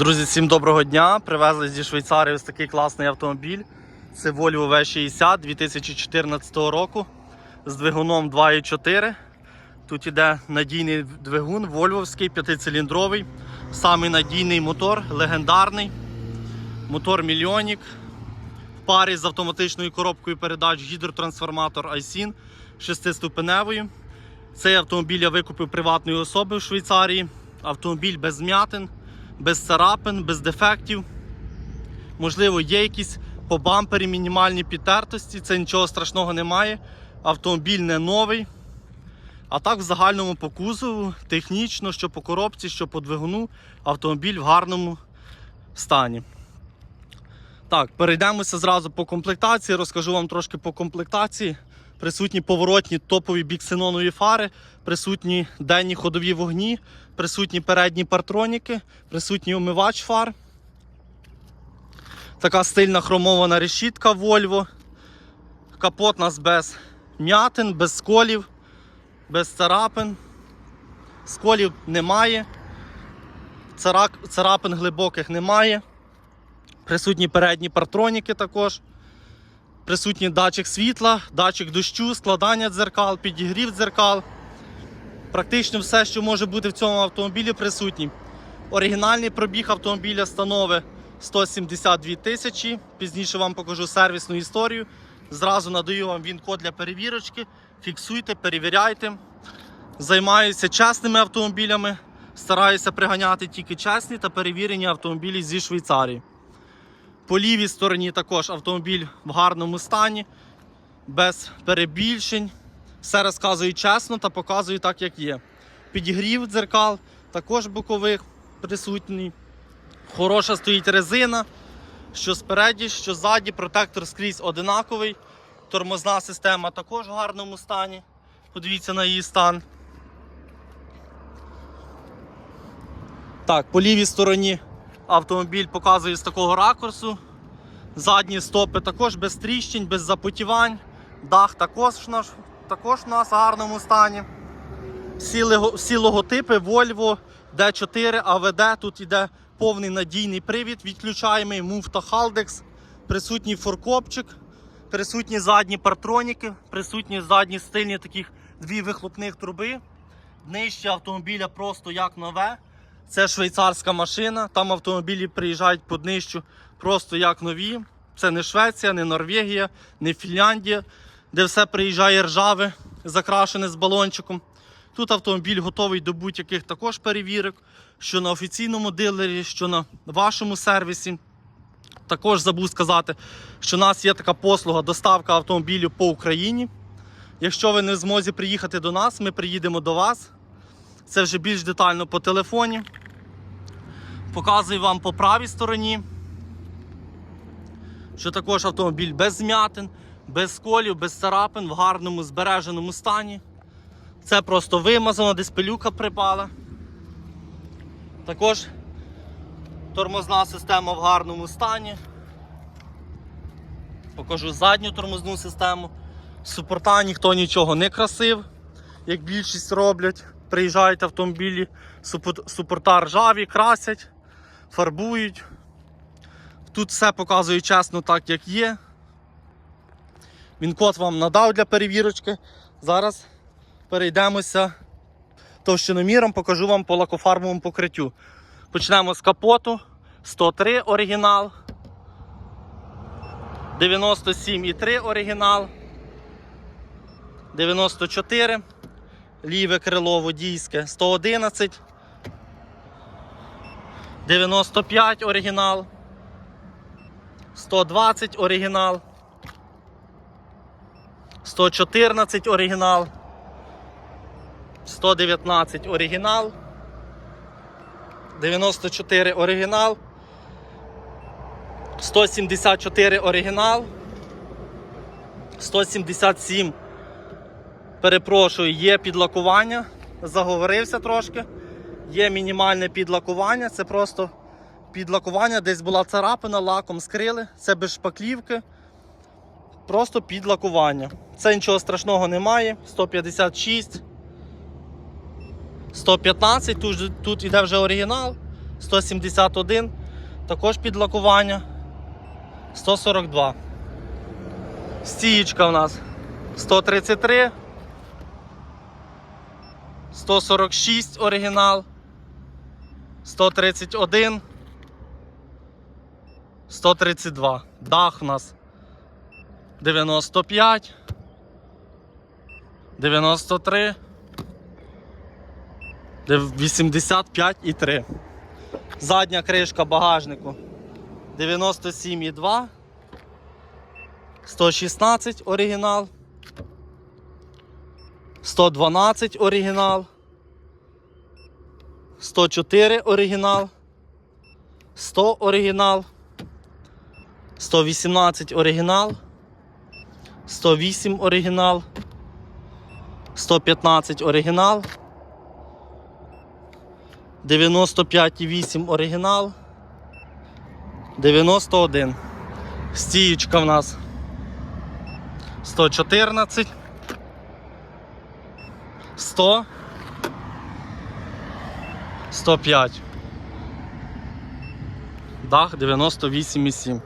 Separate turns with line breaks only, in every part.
Друзі, всім доброго дня. Привезли зі Швейцарії ось такий класний автомобіль. Це Volvo V60 2014 року з двигуном 2.4. Тут іде надійний двигун, вольвовський, п'ятициліндровий. Самий надійний мотор, легендарний. Мотор Мільйонік. В парі з автоматичною коробкою передач гідротрансформатор Айсін шестиступеневою. Цей автомобіль я викупив приватної особи в Швейцарії. Автомобіль без змятин, без царапин, без дефектів. Можливо, є якісь по бампері мінімальні підтертості, це нічого страшного немає. Автомобіль не новий. А так, в загальному по кузову, технічно, що по коробці, що по двигуну, автомобіль в гарному стані. Так, перейдемося зразу по комплектації. Розкажу вам трошки по комплектації. Присутні поворотні топові біксенонові фари, присутні денні ходові вогні, присутні передні партроніки, присутній омивач фар. Така стильна хромована решітка Volvo. Капот у нас без м'ятин, без сколів, без царапин. Сколів немає. Царапин глибоких немає. Присутні передні партроніки також. Присутній датчик світла, датчик дощу, складання дзеркал, підігрів дзеркал. Практично все, що може бути в цьому автомобілі, присутній. Оригінальний пробіг автомобіля становить 172 тисячі. Пізніше вам покажу сервісну історію. Зразу надаю вам він-код для перевірочки. Фіксуйте, перевіряйте. Займаюся чесними автомобілями. Стараюся приганяти тільки чесні та перевірені автомобілі зі Швейцарії. По лівій стороні також автомобіль в гарному стані, без перебільшень. Все розказую чесно та показую так, як є. Підігрів дзеркал, також бокових присутній. Хороша стоїть резина, що спереді, що ззаді, протектор скрізь одинаковий. Тормозна система також в гарному стані. Подивіться на її стан. Так, по лівій стороні автомобіль показує з такого ракурсу. Задні стопи також без тріщин, без запотівань. Дах також, наш, також у нас в гарному стані. Всі, всі логотипи Volvo D4 AVD. Тут йде повний надійний привід, відключаємий муфта Haldex, присутній форкопчик, присутні задні партроніки, присутні задні стильні таких дві вихлопних труби. Днище автомобіля просто як нове. Це швейцарська машина. Там автомобілі приїжджають по днищу просто як нові. Це не Швеція, не Норвегія, не Фінляндія, де все приїжджає ржаве, закрашене з балончиком. Тут автомобіль готовий до будь-яких також перевірок, що на офіційному дилері, що на вашому сервісі. Також забув сказати, що у нас є така послуга доставка автомобілю по Україні. Якщо ви не в змозі приїхати до нас, ми приїдемо до вас. Це вже більш детально по телефоні. Показую вам по правій стороні, що також автомобіль без змятин, без сколів, без царапин, в гарному збереженому стані. Це просто вимазано, десь пилюка припала. Також тормозна система в гарному стані. Покажу задню тормозну систему. Супорта ніхто нічого не красив, як більшість роблять. Приїжджають автомобілі, супорта ржаві, красять, фарбують. Тут все показую чесно так, як є. Він код вам надав для перевірочки. Зараз перейдемося товщиноміром, покажу вам по лакофарбовому покриттю. Почнемо з капоту. 103 оригінал. 97,3 оригінал. 94. Ліве крило водійське 111. 95 оригінал. 120 оригінал. 114 оригінал. 119 оригінал. 94 оригінал. 174 оригінал. 177 Перепрошую, є підлакування, заговорився трошки. Є мінімальне підлакування, це просто підлакування, десь була царапина, лаком скрили, це без шпаклівки. Просто підлакування. Це нічого страшного немає. 156. 115, тут, тут іде вже оригінал. 171, також під лакування 142. Стієчка у нас 133, 146 оригінал, 131, 132. Дах у нас 95, 93, 85,3. Задня кришка багажнику 97,2. 116 оригінал. 112 оригінал. 104 оригінал. 100 оригінал. 118 оригінал. 108 оригінал. 115 оригінал. 95,8 оригінал. 91. Стіючка в нас 114. 100. 105. Дах 98,7.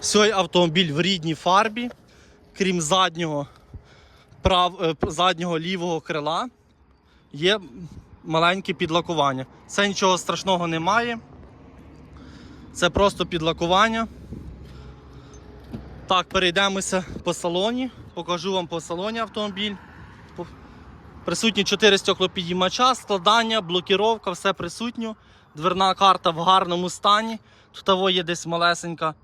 Цей автомобіль в рідній фарбі, крім заднього, прав, е, заднього лівого крила, є маленьке підлакування. Це нічого страшного немає. Це просто підлакування. Так, перейдемося по салоні. Покажу вам по салоні автомобіль. Присутні 4 стеклопідіймача, складання, блокіровка, все присутньо. Дверна карта в гарному стані. Тут є десь малесенька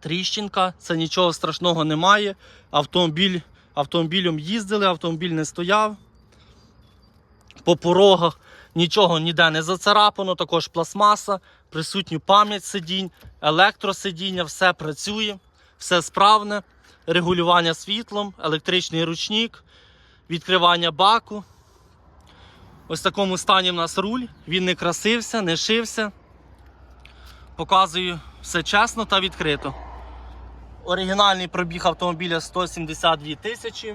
тріщинка, це нічого страшного немає. Автомобіль, автомобілем їздили, автомобіль не стояв. По порогах нічого ніде не зацарапано, також пластмаса, присутню пам'ять сидінь, електросидіння, все працює, все справне, регулювання світлом, електричний ручник, відкривання баку. Ось в такому стані в нас руль, він не красився, не шився. Показую все чесно та відкрито. Оригінальний пробіг автомобіля 172 тисячі.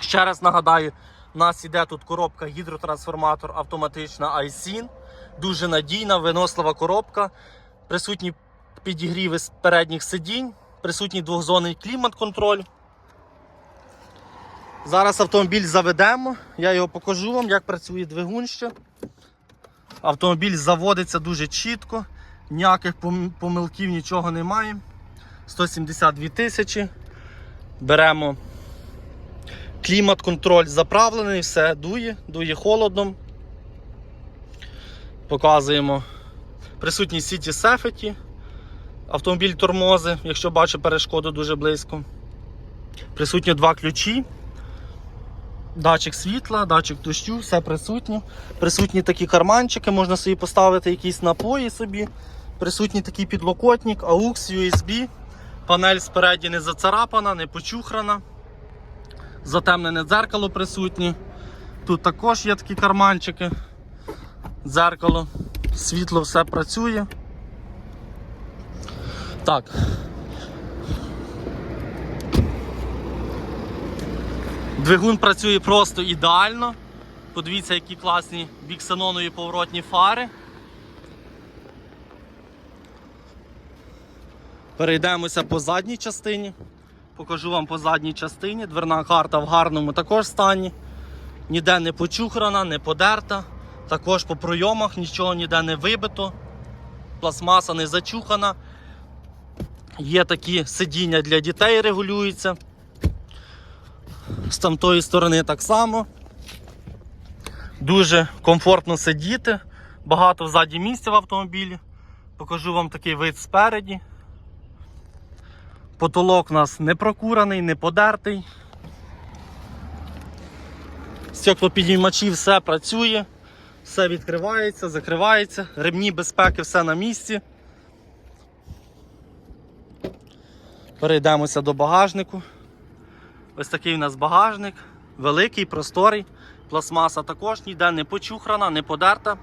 Ще раз нагадаю, у нас іде тут коробка гідротрансформатор автоматична iSyn. Дуже надійна, винослива коробка. Присутні підігріви з передніх сидінь, присутній двохзонний клімат-контроль. Зараз автомобіль заведемо, я його покажу вам, як працює двигун ще. Автомобіль заводиться дуже чітко, ніяких помилків, нічого немає. 172 тисячі. Беремо клімат-контроль заправлений, все дує, дує холодом. Показуємо присутній сіті сефеті. Автомобіль тормози, якщо бачить перешкоду дуже близько. Присутні два ключі. Датчик світла, датчик дощу, все присутнє. Присутні такі карманчики, можна собі поставити якісь напої собі. Присутній такий підлокотник, AUX, USB. Панель спереді не зацарапана, не почухрана. Затемнене дзеркало присутнє. Тут також є такі карманчики. Дзеркало, світло все працює. Так. Двигун працює просто ідеально. Подивіться, які класні біксенонові поворотні фари. Перейдемося по задній частині. Покажу вам по задній частині. Дверна карта в гарному також стані. Ніде не почухрана, не подерта. Також по пройомах нічого ніде не вибито. Пластмаса не зачухана. Є такі сидіння для дітей регулюються. З тамтої сторони так само. Дуже комфортно сидіти. Багато взаді місця в автомобілі. Покажу вам такий вид спереді. Потолок у нас не прокураний, не подертий. Стеклопідіймачі все працює, все відкривається, закривається, ремні безпеки все на місці. Перейдемося до багажнику. Ось такий у нас багажник, великий, просторий. Пластмаса також ніде не почухрана, не подерта.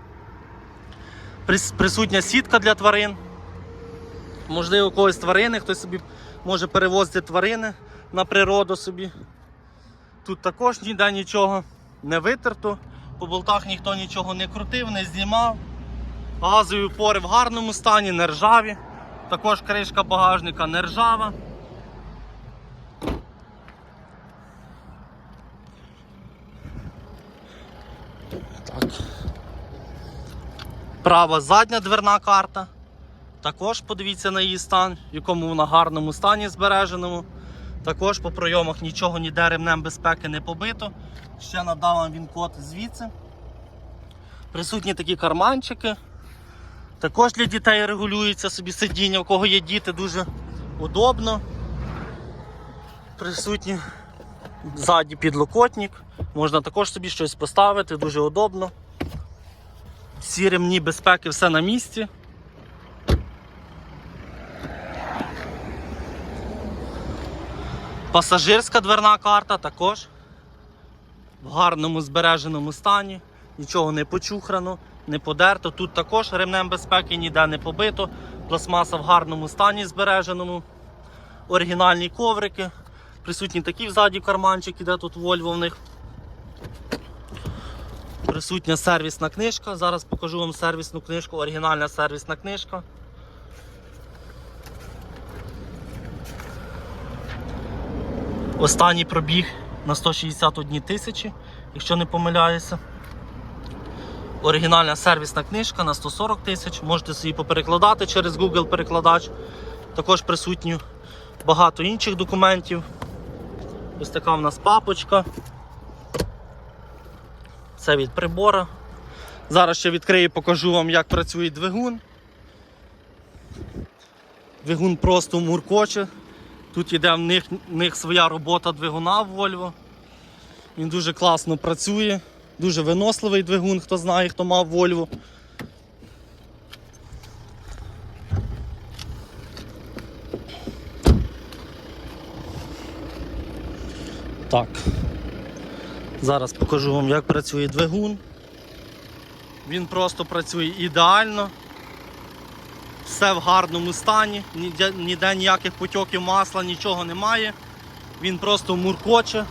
Прис- Присутня сітка для тварин. Можливо, у когось тварини, хтось собі може перевозити тварини на природу собі. Тут також ніде нічого не витерто, по болтах ніхто нічого не крутив, не знімав. Газові опори в гарному стані, не ржаві. Також кришка багажника не ржава. Так. Права задня дверна карта. Також подивіться на її стан, в якому вона гарному стані збереженому. Також по пройомах нічого ніде ремнем безпеки не побито. Ще надав вам він код звідси. Присутні такі карманчики. Також для дітей регулюється собі сидіння, у кого є діти, дуже удобно. Присутні ззаді підлокотник. Можна також собі щось поставити, дуже удобно. Всі ремні безпеки, все на місці. Пасажирська дверна карта також в гарному збереженому стані, нічого не почухрано, не подерто. Тут також ремнем безпеки ніде не побито. Пластмаса в гарному стані збереженому. Оригінальні коврики. Присутні такі взаді карманчики, де тут Volvo в них. Присутня сервісна книжка. Зараз покажу вам сервісну книжку, оригінальна сервісна книжка. Останній пробіг на 161 тисячі, якщо не помиляюся. Оригінальна сервісна книжка на 140 тисяч. Можете собі поперекладати через Google перекладач. Також присутні багато інших документів. Ось така в нас папочка. Це від прибора. Зараз ще відкрию і покажу вам, як працює двигун. Двигун просто муркоче. Тут іде в них, в них своя робота двигуна в Volvo. Він дуже класно працює, дуже виносливий двигун, хто знає, хто мав Volvo. Так. Зараз покажу вам, як працює двигун. Він просто працює ідеально. Все в гарному стані, ніде, ніяких потьоків масла, нічого немає. Він просто муркоче.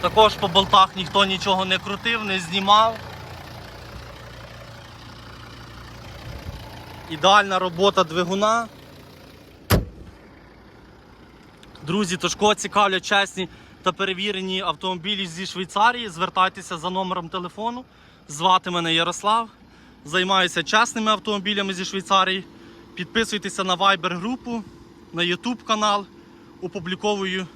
Також по болтах ніхто нічого не крутив, не знімав. Ідеальна робота двигуна. Друзі, тож кого цікавлять чесні та перевірені автомобілі зі Швейцарії, звертайтеся за номером телефону. Звати мене Ярослав. Займаюся чесними автомобілями зі Швейцарії. Підписуйтеся на Viber групу, на YouTube канал. Опубліковую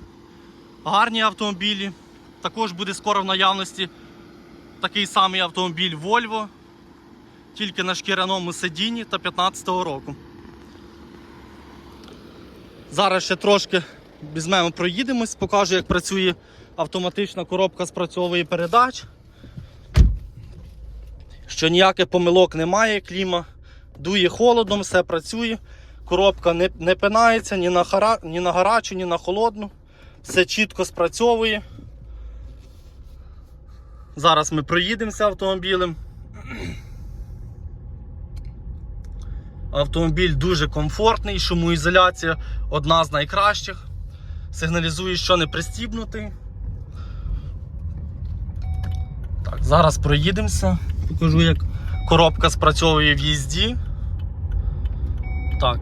гарні автомобілі. Також буде скоро в наявності такий самий автомобіль Volvo, тільки на шкіряному сидінні та 15-го року. Зараз ще трошки візьмемо, проїдемось, покажу, як працює автоматична коробка спрацьовує передач. Що ніяких помилок немає, кліма дує холодом, все працює. Коробка не, не пинається ні на, хара, ні на гарячу, ні на холодну. Все чітко спрацьовує. Зараз ми проїдемося автомобілем. Автомобіль дуже комфортний, шумоізоляція одна з найкращих. Сигналізує, що не пристібнутий. Так, зараз проїдемося. Покажу, як коробка спрацьовує в їзді. Так.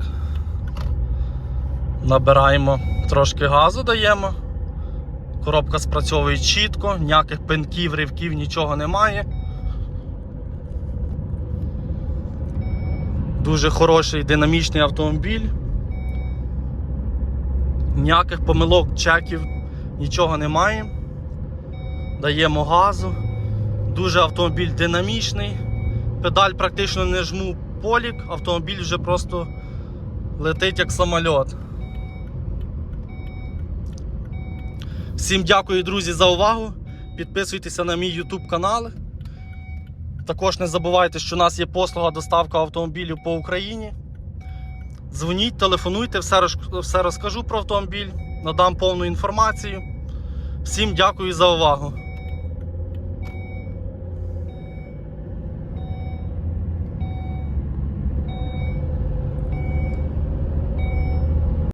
Набираємо трошки газу даємо. Коробка спрацьовує чітко, ніяких пинків, ривків, нічого немає. Дуже хороший динамічний автомобіль. Ніяких помилок, чеків, нічого немає. Даємо газу. Дуже автомобіль динамічний. Педаль практично не жму полік, автомобіль вже просто летить як самольот. Всім дякую, друзі, за увагу. Підписуйтеся на мій YouTube канал. Також не забувайте, що у нас є послуга доставка автомобілів по Україні. Дзвоніть, телефонуйте, все, розкажу про автомобіль, надам повну інформацію. Всім дякую за увагу.